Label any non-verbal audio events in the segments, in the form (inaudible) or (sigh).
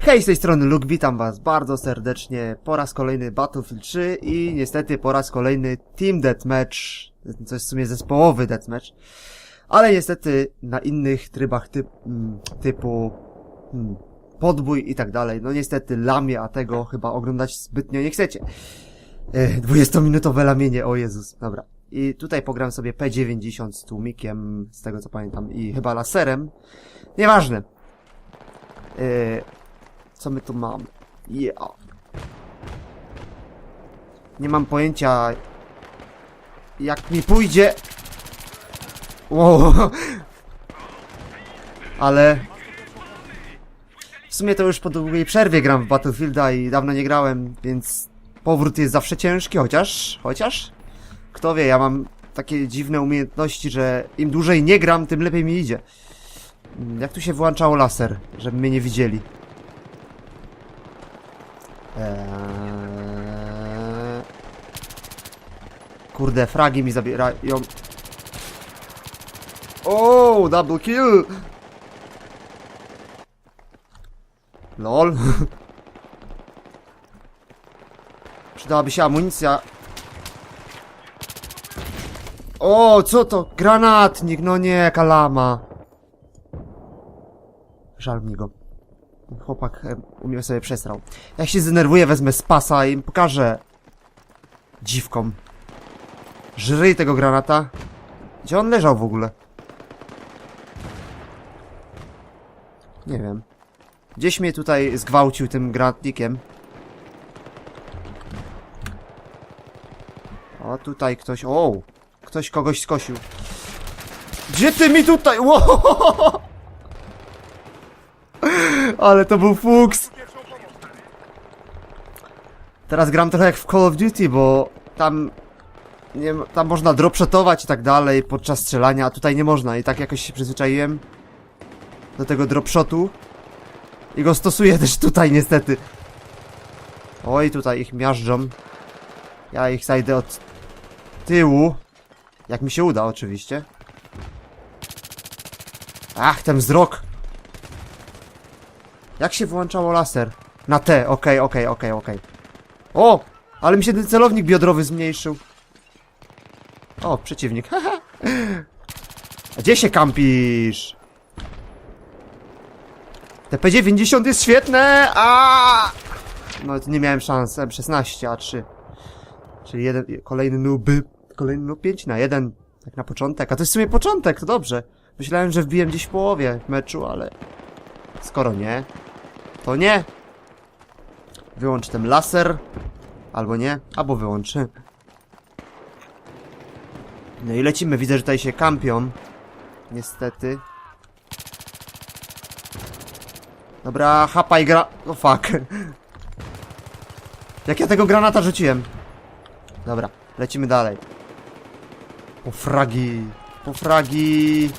Hej, z tej strony Luke, witam was bardzo serdecznie po raz kolejny Battlefield 3 i niestety po raz kolejny Team Deathmatch, co jest w sumie zespołowy Deathmatch, ale niestety na innych trybach typ, mm, typu hmm, podbój i tak dalej. No niestety lamię, a tego chyba oglądać zbytnio nie chcecie. E, 20-minutowe lamienie, o Jezus, dobra. I tutaj pogram sobie P90 z tłumikiem, z tego co pamiętam, i chyba laserem. Nieważne. E, co my tu mamy? Yeah. Nie mam pojęcia, jak mi pójdzie. Wow. (laughs) Ale w sumie to już po długiej przerwie gram w Battlefielda i dawno nie grałem, więc powrót jest zawsze ciężki, chociaż, chociaż, kto wie, ja mam takie dziwne umiejętności, że im dłużej nie gram, tym lepiej mi idzie. Jak tu się włączało laser, żeby mnie nie widzieli? Eee... Kurde, fragi mi zabierają. O, double kill! Lol. (laughs) Przydałaby się amunicja. O, co to? Granatnik, no nie, kalama. Żal mi go. Chłopak u mnie sobie przesrał. Jak się zdenerwuję, wezmę spasa i pokażę dziwkom. Żryj tego granata. Gdzie on leżał w ogóle? Nie wiem. Gdzieś mnie tutaj zgwałcił tym granatnikiem. O, tutaj ktoś... O! Ktoś kogoś skosił. Gdzie ty mi tutaj? (laughs) Ło! Ale to był fuks! Teraz gram trochę jak w Call of Duty, bo tam... Nie, tam można dropshotować i tak dalej podczas strzelania, a tutaj nie można i tak jakoś się przyzwyczaiłem do tego dropshotu i go stosuję (laughs) też tutaj niestety. Oj, tutaj ich miażdżą. Ja ich zajdę od tyłu. Jak mi się uda, oczywiście. Ach, ten wzrok. Jak się wyłączało laser? Na T, okej, okej, okej, okej. O! Ale mi się ten celownik biodrowy zmniejszył. O, przeciwnik. A (laughs) Gdzie się kampisz? TP90 jest świetne! A! No nie miałem szans. M16, A3. Czyli jeden, kolejny nuby. Kolejny noob 5 na 1. Tak na początek. A to jest w sumie początek, to dobrze. Myślałem, że wbiłem gdzieś w połowie meczu, ale... Skoro nie, to nie. Wyłącz ten laser. Albo nie, albo wyłącz. No i lecimy. Widzę, że tutaj się kampią. Niestety. Dobra, hapaj gra... No fuck. (laughs) Jak ja tego granata rzuciłem? Dobra, lecimy dalej. Po fragi. Po fragi.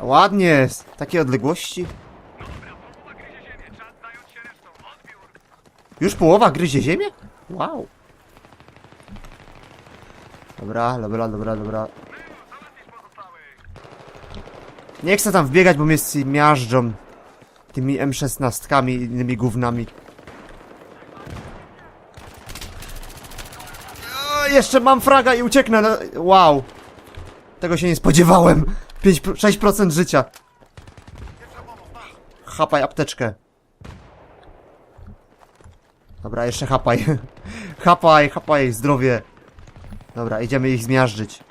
Ładnie. Z takiej odległości. Już połowa gryzie ziemię? Wow. Dobra, dobra, dobra, dobra. Nie chcę tam wbiegać, bo mnie miażdżą tymi M16 i innymi gównami. O, jeszcze mam fraga i ucieknę. Wow. Tego się nie spodziewałem. 5, 6% życia. Chapaj apteczkę. Dobra, jeszcze chapaj. Chapaj, (laughs) chapaj, zdrowie. Dobra, idziemy ich zmiażdżyć.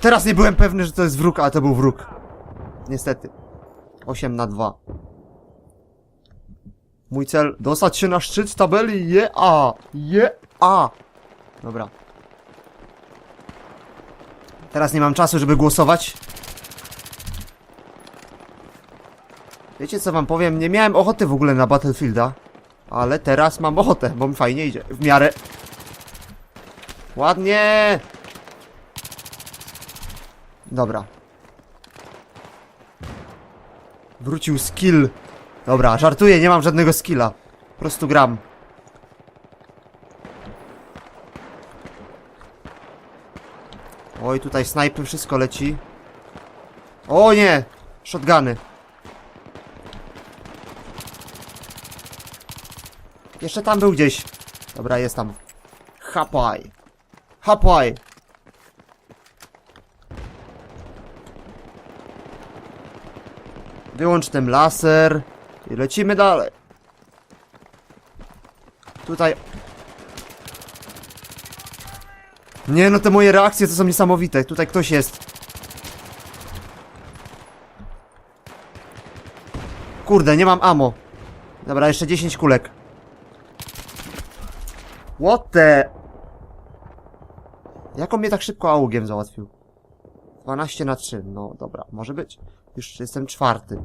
Teraz nie byłem pewny, że to jest wróg, ale to był wróg. Niestety. 8 na 2. Mój cel, dostać się na szczyt tabeli, je a, a. Dobra. Teraz nie mam czasu, żeby głosować. Wiecie co wam powiem? Nie miałem ochoty w ogóle na Battlefielda. Ale teraz mam ochotę, bo mi fajnie idzie. W miarę. Ładnie! Dobra. Wrócił skill. Dobra, żartuję, nie mam żadnego skilla. Po prostu gram. Oj, tutaj snajpy, wszystko leci. O nie! Shotguny. Jeszcze tam był gdzieś. Dobra, jest tam. Hapaj. Hapaj. Wyłącz ten laser. I lecimy dalej. Tutaj. Nie no, te moje reakcje to są niesamowite. Tutaj ktoś jest. Kurde, nie mam ammo. Dobra, jeszcze 10 kulek. What the... Jak on mnie tak szybko augiem załatwił? 12 na 3, no dobra, może być. Już jestem czwarty.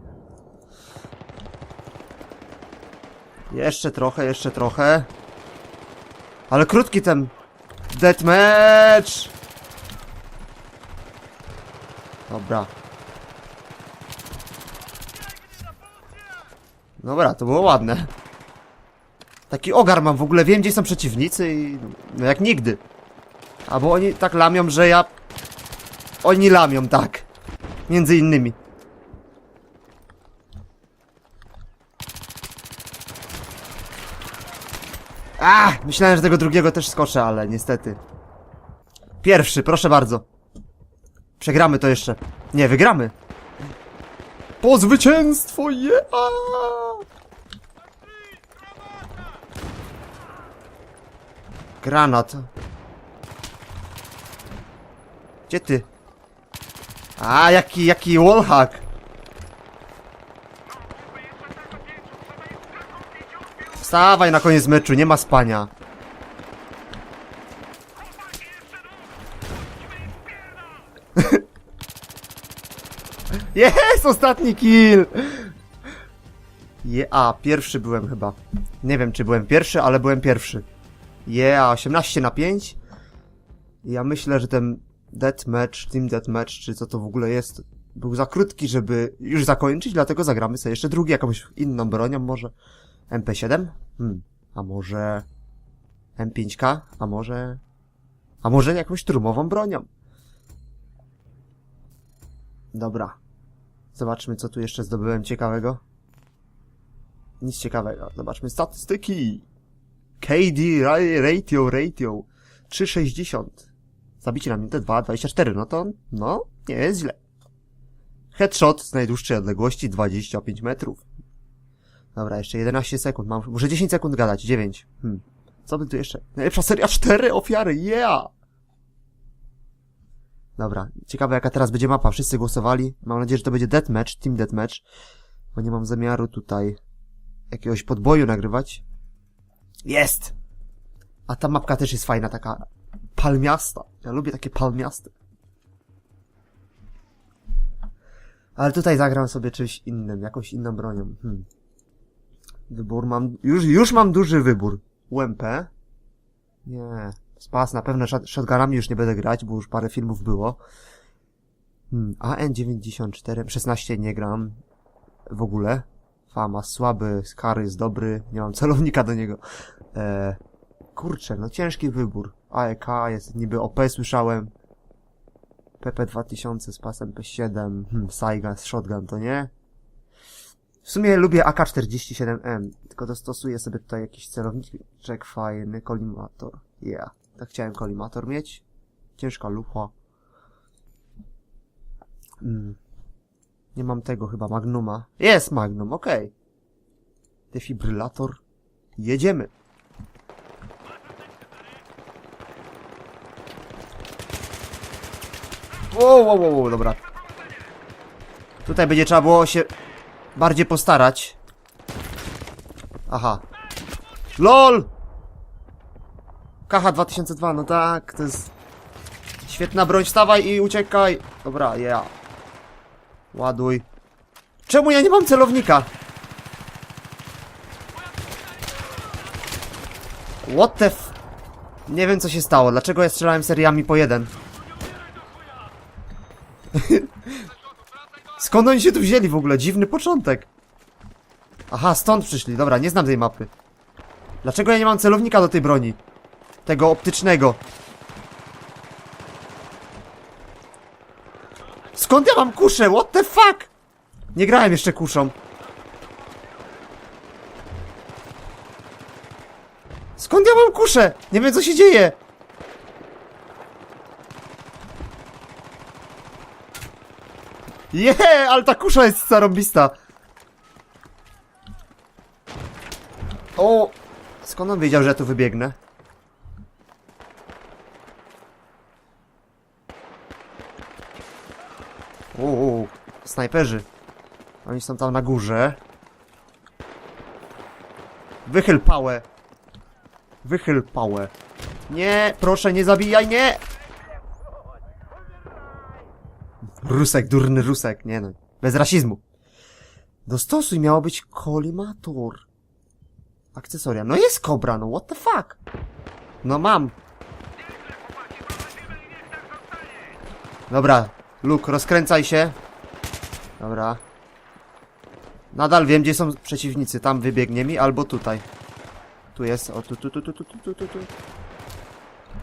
Jeszcze trochę, jeszcze trochę. Ale krótki ten... Deathmatch! Dobra. Dobra, to było ładne. Taki ogar mam w ogóle, wiem gdzie są przeciwnicy i... No jak nigdy. Albo oni tak lamią, że ja... Oni lamią, tak. Między innymi. A, myślałem, że tego drugiego też skoczę, ale niestety. Pierwszy, proszę bardzo. Przegramy to jeszcze. Nie, wygramy. Po zwycięstwo, yeah! Granat. Gdzie ty? A, jaki, jaki wallhack. Wstawaj na koniec meczu, nie ma spania. (laughs) Jest ostatni kill! Je, a, pierwszy byłem chyba. Nie wiem, czy byłem pierwszy, ale byłem pierwszy. Yeah, 18 na 5. Ja myślę, że ten deathmatch, team deathmatch, czy co to w ogóle jest, był za krótki, żeby już zakończyć, dlatego zagramy sobie jeszcze drugi, jakąś inną bronią może. MP7? Hmm. A może... M5K? A może... A może jakąś turmową bronią? Dobra. Zobaczmy, co tu jeszcze zdobyłem ciekawego. Nic ciekawego. Zobaczmy statystyki. KD ra- ratio, ratio 3,60. Zabicie na minutę 2,24. No to, no, nie jest źle. Headshot z najdłuższej odległości 25 metrów. Dobra, jeszcze 11 sekund. Mam, muszę 10 sekund gadać. 9. Hmm. Co by tu jeszcze? Najlepsza seria 4 ofiary. Yeah! Dobra, ciekawe jaka teraz będzie mapa. Wszyscy głosowali. Mam nadzieję, że to będzie deathmatch, team deathmatch. Bo nie mam zamiaru tutaj jakiegoś podboju nagrywać. Jest! A ta mapka też jest fajna, taka palmiasta. Ja lubię takie palmiaste. Ale tutaj zagram sobie czymś innym, jakąś inną bronią. Hmm. Wybór mam... Już, już mam duży wybór. UMP? Nie. Spas, na pewno shot- shotgunami już nie będę grać, bo już parę filmów było. Hmm. AN94, 16 nie gram. W ogóle. Fama słaby, Skary jest dobry, nie mam (laughs) celownika do niego. E, kurczę, no ciężki wybór. AEK jest niby OP, słyszałem. PP2000 z pasem P7, hmm, Saiga z shotgun, to nie? W sumie lubię AK-47M, tylko dostosuję sobie tutaj jakiś celowniczek fajny, kolimator. Yeah, tak chciałem kolimator mieć. Ciężka lufa. Mm. Nie mam tego chyba, Magnuma. Jest Magnum, okej. Defibrylator. Jedziemy. Wow, wow, wow, dobra. Tutaj będzie trzeba było się bardziej postarać. Aha. LOL! KH 2002, no tak, to jest świetna broń, wstawaj i uciekaj. Dobra, yeah. Ładuj. Czemu ja nie mam celownika? What the f... Nie wiem co się stało, dlaczego ja strzelałem seriami po jeden? (laughs) Skąd oni się tu wzięli w ogóle? Dziwny początek. Aha, stąd przyszli. Dobra, nie znam tej mapy. Dlaczego ja nie mam celownika do tej broni? Tego optycznego. Skąd ja mam kuszę? What the fuck? Nie grałem jeszcze kuszą. Skąd ja mam kuszę? Nie wiem co się dzieje. Je, ale ta kusza jest zarobista. O, skąd on wiedział, że ja tu wybiegnę? Snajperzy. Oni są tam na górze. Wychyl pałę. Wychyl pałę. Nie, proszę, nie zabijaj, nie! Rusek, durny Rusek, nie no. Bez rasizmu. Dostosuj miało być kolimator. Akcesoria. No jest kobra, no what the fuck? No mam. Dobra, Luke, rozkręcaj się. Dobra. Nadal wiem, gdzie są przeciwnicy. Tam wybiegnie mi, albo tutaj. Tu jest, o tu, tu, tu, tu, tu, tu, tu, tu.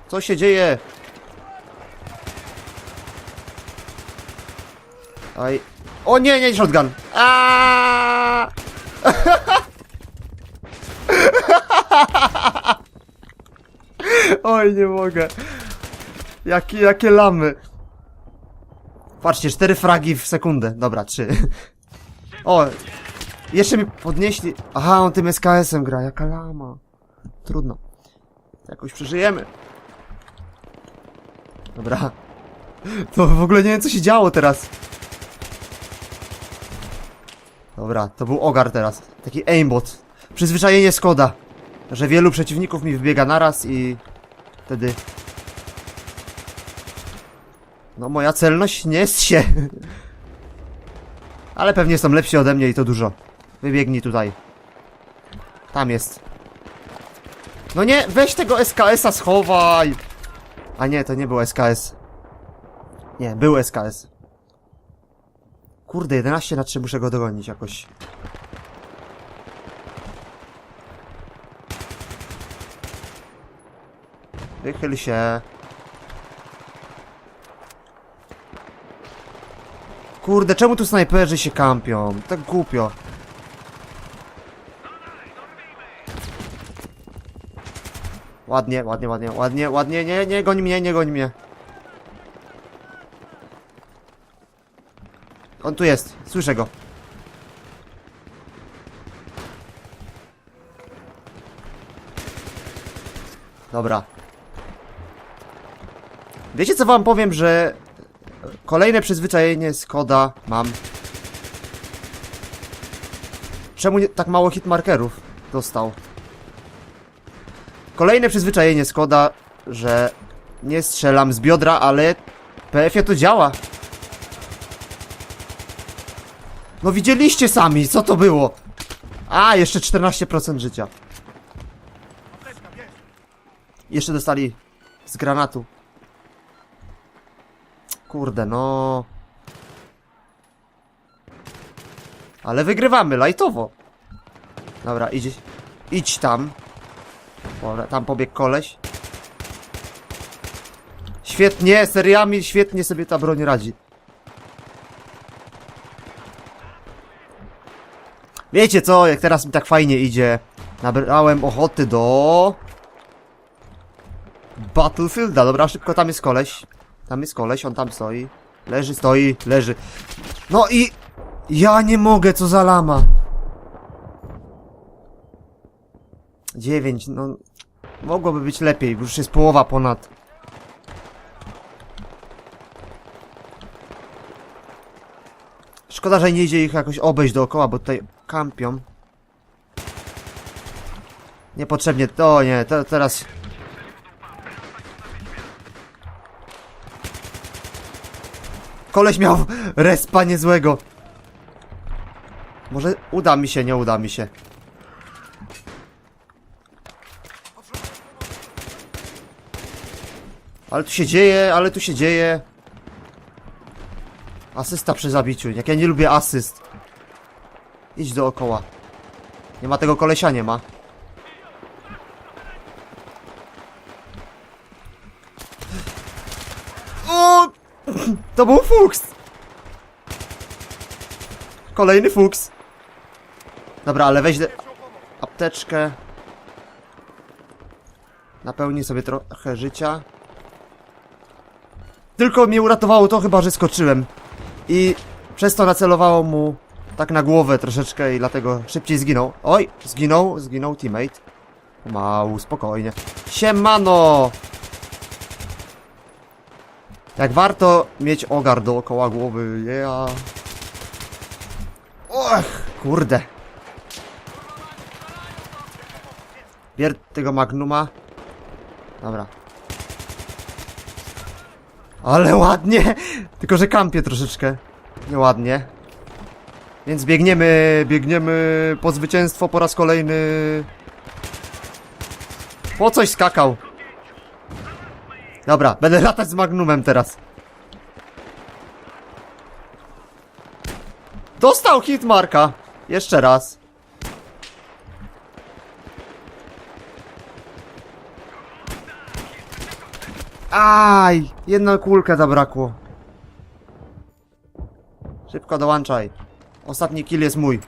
Co się dzieje? Oj. O nie, nie, shotgun! Aaaa! (laughs) Oj, nie mogę. Jakie, jakie lamy. Patrzcie, cztery fragi w sekundę. Dobra, trzy. O, jeszcze mi podnieśli. Aha, on tym SKS-em gra, jaka lama. Trudno. Jakoś przeżyjemy. Dobra. To w ogóle nie wiem, co się działo teraz. Dobra, to był ogar teraz. Taki aimbot. Przyzwyczajenie Skoda. Że wielu przeciwników mi wybiega naraz i... Wtedy... No moja celność nie jest się. (laughs) Ale pewnie są lepsi ode mnie i to dużo. Wybiegnij tutaj. Tam jest. No nie, weź tego SKS-a schowaj! A nie, to nie był SKS. Nie, był SKS. Kurde, 11 na 3 muszę go dogonić jakoś. Wychyl się. Kurde, czemu tu snajperzy się kampią? Tak głupio. Ładnie, ładnie, ładnie, ładnie, ładnie, nie, nie goń mnie, nie goń mnie. On tu jest, słyszę go. Dobra. Wiecie co wam powiem, że kolejne przyzwyczajenie Skoda mam. Czemu nie, tak mało hitmarkerów dostał? Kolejne przyzwyczajenie Skoda, że nie strzelam z biodra, ale PF-ie to działa. No widzieliście sami, co to było? A, jeszcze 14% życia. Jeszcze dostali z granatu. Kurde, no. Ale wygrywamy, lajtowo. Dobra, idź. Idź tam. Tam pobiegł koleś. Świetnie, seriami świetnie sobie ta broń radzi. Wiecie co, jak teraz mi tak fajnie idzie. Nabrałem ochoty do... Battlefielda, dobra, szybko, tam jest koleś. Tam jest koleś, on tam stoi. Leży, stoi, leży. No i... Ja nie mogę, co za lama. Dziewięć, no... Mogłoby być lepiej, już jest połowa ponad. Szkoda, że nie idzie ich jakoś obejść dookoła, bo tutaj kampią. Niepotrzebnie, to nie, to teraz... Koleś miał respa niezłego. Może uda mi się, nie uda mi się. Ale tu się dzieje, ale tu się dzieje. Asysta przy zabiciu. Jak ja nie lubię asyst. Idź dookoła. Nie ma tego kolesia, nie ma. O! To był fuks! Kolejny fuks. Dobra, ale weź apteczkę. Napełni sobie trochę życia. Tylko mnie uratowało to chyba, że skoczyłem. I przez to nacelowało mu tak na głowę troszeczkę i dlatego szybciej zginął. Oj, zginął, zginął teammate. Pomału, spokojnie. Siemano! Jak warto mieć ogar dookoła głowy, yeah. Och, kurde. Bier tego magnuma. Dobra. Ale ładnie! (laughs) Tylko, że kampię troszeczkę. Nieładnie. Więc biegniemy, biegniemy po zwycięstwo po raz kolejny. Po coś skakał. Dobra, będę latać z magnumem teraz. Dostał hit Marka. Jeszcze raz. Aj, jedna kulkę zabrakło. Szybko dołączaj. Ostatni kill jest mój.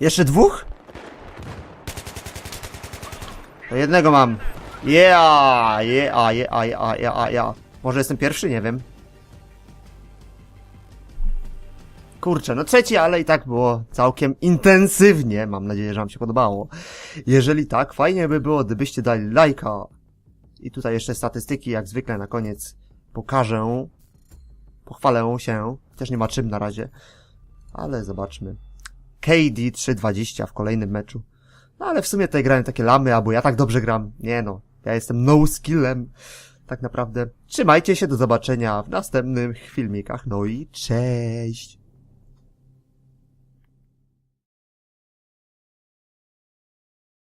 Jeszcze dwóch? To jednego mam. Yeah, yeah, yeah, yeah, yeah, yeah. Może jestem pierwszy, nie wiem. Kurczę, no trzeci, ale i tak było całkiem intensywnie. Mam nadzieję, że wam się podobało. Jeżeli tak, fajnie by było, gdybyście dali lajka. I tutaj jeszcze statystyki, jak zwykle na koniec pokażę. Pochwalę się. Też nie ma czym na razie. Ale zobaczmy. KD 320 w kolejnym meczu. No ale w sumie tutaj grałem takie lamy, albo ja tak dobrze gram. Nie no, ja jestem no skillem. Tak naprawdę. Trzymajcie się, do zobaczenia w następnych filmikach. No i cześć!